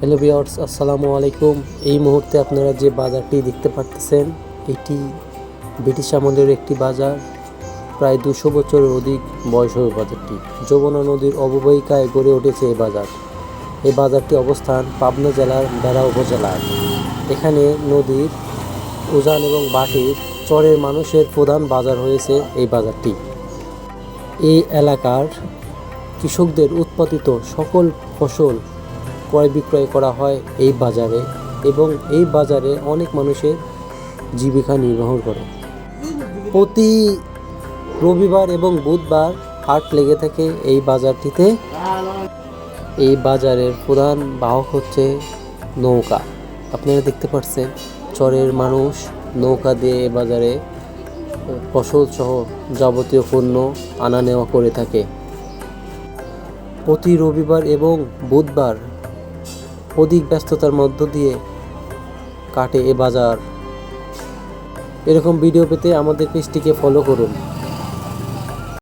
Hello viewers আসসালামু আলাইকুম। এই মুহূর্তে আপনারা যে বাজারটি দেখতে পাচ্ছেন এটি ব্রিটিশ আমলের একটি বাজার। প্রায় দুশো বছরের অধিক বয়স হবে বাজারটি। যমুনা নদীর অববাহিকায় গড়ে উঠেছে এই বাজার। এই বাজারটি অবস্থান পাবনা জেলার বেড়া উপজেলায় এখানে নদীর উজান এবং বাটির চরের মানুষের প্রধান বাজার হয়েছে এই বাজারটি। এই এলাকার কৃষকদের উৎপাদিত সকল ফসল ক্রয় বিক্রয় করা হয় এই বাজারে এবং এই বাজারে অনেক মানুষের জীবিকা নির্বাহ করে। প্রতি রবিবার এবং বুধবার হাট লেগে থাকে এই বাজারটিতে। এই বাজারের প্রধান বাহক হচ্ছে নৌকা। আপনারা দেখতে পাচ্ছেন, চরের মানুষ নৌকা দিয়ে এ বাজারে, ফসল সহ যাবতীয় পণ্য আনা নেওয়া করে থাকে। প্রতি রবিবার এবং বুধবার অধিক ব্যস্ততার মধ্য দিয়ে কাটে এ বাজার। এরকম ভিডিও পেতে আমাদের পেজটিকে ফলো করুন।